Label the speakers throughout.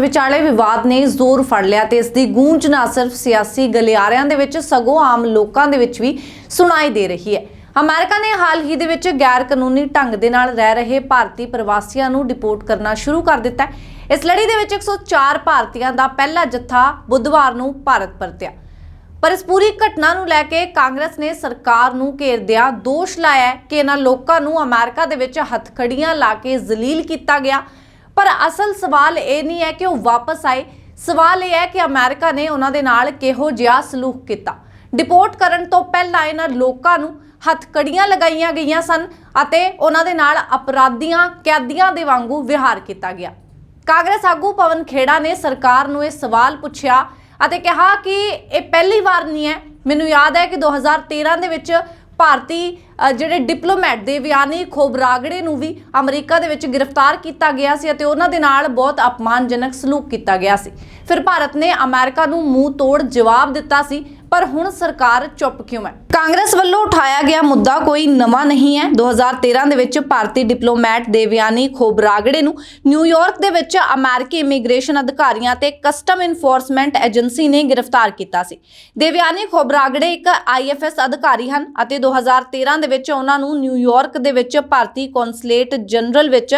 Speaker 1: ਵਿਚਾਲੇ ਵਿਵਾਦ ਨੇ ਜ਼ੋਰ ਫੜ ਲਿਆ ਤੇ ਇਸ ਦੀ ਗੂੰਜ ਨਾ ਸਿਰਫ ਸਿਆਸੀ ਗਲਿਆਰਿਆਂ ਦੇ ਵਿੱਚ, ਸਗੋਂ ਆਮ ਲੋਕਾਂ ਦੇ ਵਿੱਚ ਵੀ ਸੁਣਾਈ ਦੇ ਰਹੀ ਹੈ। ਅਮਰੀਕਾ ਨੇ ਹਾਲ ਹੀ ਦੇ ਵਿੱਚ ਗੈਰ ਕਾਨੂੰਨੀ ਢੰਗ ਦੇ ਨਾਲ ਰਹਿ ਰਹੇ ਭਾਰਤੀ ਪ੍ਰਵਾਸੀਆਂ ਨੂੰ ਡਿਪੋਰਟ ਕਰਨਾ ਸ਼ੁਰੂ ਕਰ ਦਿੱਤਾ ਹੈ। ਇਸ ਲੜੀ ਦੇ ਵਿੱਚ 104 ਭਾਰਤੀਆਂ ਦਾ ਪਹਿਲਾ ਜੱਥਾ ਬੁੱਧਵਾਰ ਨੂੰ ਭਾਰਤ ਪਰਤਿਆ। ਪਰ ਇਸ ਪੂਰੀ ਘਟਨਾ ਨੂੰ ਲੈ ਕੇ ਕਾਂਗਰਸ ਨੇ ਸਰਕਾਰ ਨੂੰ ਘੇਰਦਿਆਂ ਦੋਸ਼ ਲਾਇਆ ਕਿ ਇਹਨਾਂ ਲੋਕਾਂ ਨੂੰ ਅਮਰੀਕਾ ਦੇ ਵਿੱਚ ਹੱਥਕੜੀਆਂ ਲਾ ਕੇ ਜ਼ਲੀਲ ਕੀਤਾ ਗਿਆ। ਪਰ ਅਸਲ ਸਵਾਲ ਇਹ ਨਹੀਂ ਹੈ ਕਿ ਉਹ ਵਾਪਸ ਆਏ। ਸਵਾਲ ਇਹ ਹੈ ਕਿ ਅਮਰੀਕਾ ਨੇ ਉਹਨਾਂ ਦੇ ਨਾਲ ਕਿਹੋ ਜਿਹਾ ਸਲੂਕ ਕੀਤਾ। ਡਿਪੋਰਟ ਕਰਨ ਤੋਂ ਪਹਿਲਾਂ ਇਹਨਾਂ ਲੋਕਾਂ ਨੂੰ ਹੱਥਕੜੀਆਂ ਲਗਾਈਆਂ ਗਈਆਂ ਸਨ ਅਤੇ ਉਹਨਾਂ ਦੇ ਨਾਲ ਅਪਰਾਧੀਆਂ ਕੈਦੀਆਂ ਦੇ ਵਾਂਗੂ ਵਿਹਾਰ ਕੀਤਾ ਗਿਆ। ਕਾਂਗਰਸ ਆਗੂ ਪਵਨ ਖੇੜਾ ਨੇ ਸਰਕਾਰ ਨੂੰ ਇਹ ਸਵਾਲ ਪੁੱਛਿਆ ਅਤੇ ਕਿਹਾ ਕਿ ਇਹ ਪਹਿਲੀ ਵਾਰ ਨਹੀਂ ਹੈ। ਮੈਨੂੰ ਯਾਦ ਹੈ ਕਿ 2013 ਦੇ ਵਿੱਚ ਭਾਰਤੀ ਜਿਹੜੇ ਡਿਪਲੋਮੈਟ ਦੇਵਯਾਨੀ ਖੋਬਰਾਗੜੇ ਨੂੰ ਵੀ ਅਮਰੀਕਾ ਦੇ ਵਿੱਚ ਗ੍ਰਿਫਤਾਰ ਕੀਤਾ ਗਿਆ ਸੀ ਅਤੇ ਉਹਨਾਂ ਦੇ ਨਾਲ ਬਹੁਤ ਅਪਮਾਨਜਨਕ ਸਲੂਕ ਕੀਤਾ ਗਿਆ ਸੀ। ਫਿਰ ਭਾਰਤ ਨੇ ਅਮਰੀਕਾ ਨੂੰ ਮੂੰਹ ਤੋੜ ਜਵਾਬ ਦਿੱਤਾ ਸੀ। ਪਰ ਹੁਣ ਸਰਕਾਰ ਚੁੱਪ ਕਿਉਂ ਹੈ? ਕਾਂਗਰਸ ਵੱਲੋਂ ਉਠਾਇਆ ਗਿਆ ਮੁੱਦਾ ਕੋਈ ਨਵਾਂ ਨਹੀਂ ਹੈ। 2013 ਦੇ ਵਿੱਚ ਭਾਰਤੀ ਡਿਪਲੋਮੈਟ ਦੇਵਯਾਨੀ ਖੋਬਰਾਗੜੇ ਨੂੰ ਨਿਊਯਾਰਕ ਦੇ ਵਿੱਚ ਅਮਰੀਕੀ ਇਮੀਗ੍ਰੇਸ਼ਨ ਅਧਿਕਾਰੀਆਂ ਤੇ ਕਸਟਮ ਇਨਫੋਰਸਮੈਂਟ ਏਜੰਸੀ ਨੇ ਗ੍ਰਿਫਤਾਰ ਕੀਤਾ ਸੀ। ਦੇਵਯਾਨੀ ਖੋਬਰਾਗੜੇ ਇੱਕ ਆਈਐਫਐਸ ਅਧਿਕਾਰੀ ਹਨ ਅਤੇ 2013 ਦੇ ਵਿੱਚ ਉਹਨਾਂ ਨੂੰ ਨਿਊਯਾਰਕ ਦੇ ਵਿੱਚ ਭਾਰਤੀ ਕੌਂਸਲੇਟ ਜਨਰਲ ਵਿੱਚ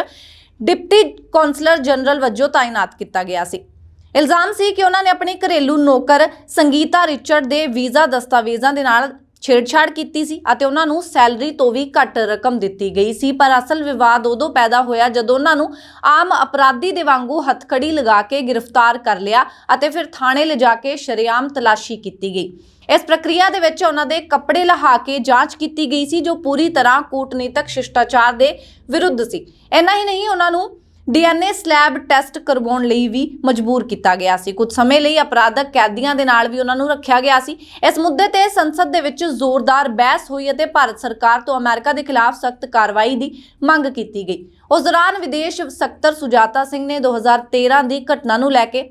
Speaker 1: ਡਿਪਟੀ ਕੌਂਸਲਰ ਜਨਰਲ ਵਜੋਂ ਤਾਇਨਾਤ ਕੀਤਾ ਗਿਆ ਸੀ। ਇਲਜ਼ਾਮ ਸੀ ਕਿ ਉਹਨਾਂ ਨੇ ਆਪਣੀ ਘਰੇਲੂ ਨੌਕਰ ਸੰਗੀਤਾ ਰਿਚਰਡ ਦੇ ਵੀਜ਼ਾ ਦਸਤਾਵੇਜ਼ਾਂ ਦੇ ਨਾਲ ਛੇੜਛਾੜ ਕੀਤੀ ਸੀ ਅਤੇ ਉਹਨਾਂ ਨੂੰ ਸੈਲਰੀ ਤੋਂ ਵੀ ਘੱਟ ਰਕਮ ਦਿੱਤੀ ਗਈ ਸੀ। ਪਰ ਅਸਲ ਵਿਵਾਦ ਉਦੋਂ ਪੈਦਾ ਹੋਇਆ ਜਦੋਂ ਉਹਨਾਂ ਨੂੰ ਆਮ ਅਪਰਾਧੀ ਦੇ ਵਾਂਗੂ ਹੱਥਕੜੀ ਲਗਾ ਕੇ ਗ੍ਰਿਫਤਾਰ ਕਰ ਲਿਆ ਅਤੇ ਫਿਰ ਥਾਣੇ ਲਿਜਾ ਕੇ ਸ਼ਰੇਆਮ ਤਲਾਸ਼ੀ ਕੀਤੀ ਗਈ। ਇਸ ਪ੍ਰਕਿਰਿਆ ਦੇ ਵਿੱਚ ਉਹਨਾਂ ਦੇ ਕੱਪੜੇ ਲਹਾ ਕੇ ਜਾਂਚ ਕੀਤੀ ਗਈ ਸੀ ਜੋ ਪੂਰੀ ਤਰ੍ਹਾਂ ਕੂਟਨੀਤਕ ਸ਼ਿਸ਼ਟਾਚਾਰ ਦੇ ਵਿਰੁੱਧ ਸੀ। ਇੰਨਾ ਹੀ ਨਹੀਂ, ਉਹਨਾਂ ਨੂੰ ਡੀਐਨਏ ਸਲੈਬ ਟੈਸਟ ਕਰਵਾਉਣ ਲਈ ਵੀ ਮਜਬੂਰ ਕੀਤਾ ਗਿਆ ਸੀ। ਕੁਝ ਸਮੇਂ ਲਈ ਅਪਰਾਧਕ ਕੈਦੀਆਂ ਦੇ ਨਾਲ ਵੀ ਉਹਨਾਂ ਨੂੰ ਰੱਖਿਆ ਗਿਆ ਸੀ। ਇਸ ਮੁੱਦੇ ਤੇ ਸੰਸਦ ਦੇ ਵਿੱਚ ਜ਼ੋਰਦਾਰ ਬਹਿਸ ਹੋਈ ਅਤੇ ਭਾਰਤ ਸਰਕਾਰ ਤੋਂ ਅਮਰੀਕਾ ਦੇ ਖਿਲਾਫ ਸਖਤ ਕਾਰਵਾਈ ਦੀ ਮੰਗ ਕੀਤੀ ਗਈ। ਉਸ ਦੌਰਾਨ ਵਿਦੇਸ਼ ਸਕੱਤਰ ਸੁਜਾਤਾ ਸਿੰਘ ਨੇ 2013 ਦੀ ਘਟਨਾ ਨੂੰ ਲੈ ਕੇ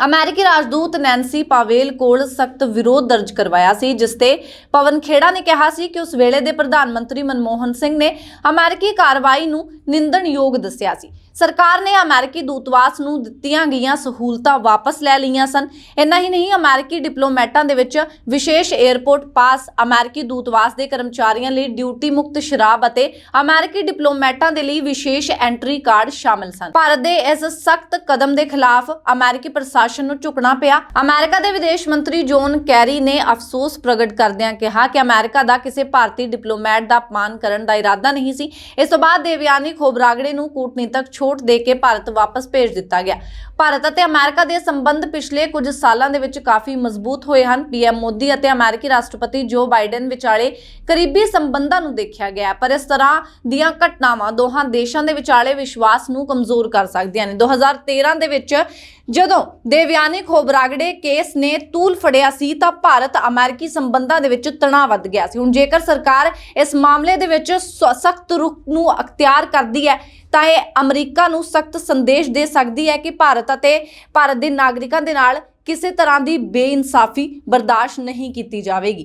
Speaker 1: ਅਮਰੀਕੀ ਰਾਜਦੂਤ ਨੈਂਸੀ ਪਾਵੇਲ ਕੋਲ ਸਖਤ ਵਿਰੋਧ ਦਰਜ ਕਰਵਾਇਆ ਸੀ, ਜਿਸ ਤੇ ਪਵਨ ਖੇੜਾ ਨੇ ਕਿਹਾ ਸੀ ਕਿ ਉਸ ਵੇਲੇ ਦੇ ਪ੍ਰਧਾਨ ਮੰਤਰੀ ਮਨਮੋਹਨ ਸਿੰਘ ਨੇ ਅਮਰੀਕੀ ਕਾਰਵਾਈ ਨੂੰ ਨਿੰਦਣਯੋਗ ਦੱਸਿਆ ਸੀ। ਸਰਕਾਰ ਨੇ ਅਮਰੀਕੀ ਦੂਤਵਾਸ ਨੂੰ ਦਿੱਤੀਆਂ ਗਈਆਂ ਸਹੂਲਤਾਂ ਵਾਪਸ ਲੈ ਲਈਆਂ ਸਨ। ਇੰਨਾ ਹੀ ਨਹੀਂ, ਅਮਰੀਕੀ ਡਿਪਲੋਮੈਟਾਂ ਦੇ ਵਿੱਚ ਵਿਸ਼ੇਸ਼ 에ਅਰਪੋਰਟ ਪਾਸ ਅਮਰੀਕੀ ਦੂਤਵਾਸ ਦੇ ਕਰਮਚਾਰੀਆਂ ਲਈ ਡਿਊਟੀ ਮੁਕਤ ਸ਼ਰਾਬ ਅਤੇ ਅਮਰੀਕੀ ਡਿਪਲੋਮੈਟਾਂ ਦੇ ਲਈ ਵਿਸ਼ੇਸ਼ ਐਂਟਰੀ ਕਾਰਡ ਸ਼ਾਮਲ ਸਨ। ਭਾਰਤ ਦੇ ਇਸ ਸਖਤ ਕਦਮ ਦੇ ਖਿਲਾਫ ਅਮਰੀਕੀ ਪ੍ਰਸ਼ਾਸਨ ਨੂੰ ਝੁਕਣਾ ਪਿਆ। ਅਮਰੀਕਾ ਦੇ ਵਿਦੇਸ਼ ਮੰਤਰੀ ਜੋਨ ਕੈਰੀ ਨੇ ਅਫਸੋਸ ਪ੍ਰਗਟ ਕਰਦਿਆਂ ਕਿਹਾ ਕਿ ਅਮਰੀਕਾ ਦਾ ਕਿਸੇ ਭਾਰਤੀ ਡਿਪਲੋਮੈਟ ਦਾ ਅਪਮਾਨ ਕਰਨ ਦਾ ਇਰਾਦਾ ਨਹੀਂ ਸੀ। ਇਸ ਤੋਂ ਬਾਅਦ ਦੇਵਯਾਨੀ ਖੋਬਰਾਗੜੇ ਨੂੰ ਕੂਟਨੀਤਕ ਛੋਟ ਦੇ ਕੇ ਭਾਰਤ ਵਾਪਸ ਭੇਜ ਦਿੱਤਾ ਗਿਆ। ਭਾਰਤ ਅਤੇ ਅਮਰੀਕਾ ਦੇ ਸੰਬੰਧ ਪਿਛਲੇ ਕੁਝ ਸਾਲਾਂ ਦੇ ਵਿੱਚ ਕਾਫੀ ਮਜ਼ਬੂਤ ਹੋਏ ਹਨ। ਪੀਐਮ ਮੋਦੀ ਅਤੇ ਅਮਰੀਕੀ ਰਾਸ਼ਟਰਪਤੀ ਜੋ ਬਾਈਡਨ ਵਿਚਾਲੇ ਕਰੀਬੀ ਸੰਬੰਧਾਂ ਨੂੰ ਦੇਖਿਆ ਗਿਆ ਪਰ ਇਸ ਤਰ੍ਹਾਂ ਦੀਆਂ ਘਟਨਾਵਾਂ ਦੋਹਾਂ ਦੇਸ਼ਾਂ ਦੇ ਵਿਚਾਲੇ ਵਿਸ਼ਵਾਸ ਨੂੰ ਕਮਜ਼ੋਰ ਕਰ ਸਕਦੀਆਂ ਨੇ। 2013 ਦੇ ਵਿੱਚ ਜਦੋਂ ਦੇਵਯਾਨੀ ਖੋਬਰਾਗੜੇ ਕੇਸ ਨੇ ਤੂਲ ਫੜਿਆ ਸੀ ਤਾਂ ਭਾਰਤ ਅਮਰੀਕੀ ਸੰਬੰਧਾਂ ਦੇ ਵਿੱਚ ਤਣਾਅ ਵੱਧ ਗਿਆ ਸੀ। ਹੁਣ ਜੇਕਰ ਸਰਕਾਰ ਇਸ ਮਾਮਲੇ ਦੇ ਵਿੱਚ ਸਖਤ ਰੁਖ ਨੂੰ ਅਖਤਿਆਰ ਕਰਦੀ ਹੈ, ਤਾਂ ਇਹ ਅਮਰੀਕਾ ਨੂੰ ਸਖਤ ਸੰਦੇਸ਼ ਦੇ ਸਕਦੀ ਹੈ ਕਿ ਭਾਰਤ ਅਤੇ ਭਾਰਤ ਦੇ ਨਾਗਰਿਕਾਂ ਦੇ ਨਾਲ ਕਿਸੇ ਤਰ੍ਹਾਂ ਦੀ ਬੇਇਨਸਾਫੀ ਬਰਦਾਸ਼ਤ ਨਹੀਂ ਕੀਤੀ ਜਾਵੇਗੀ।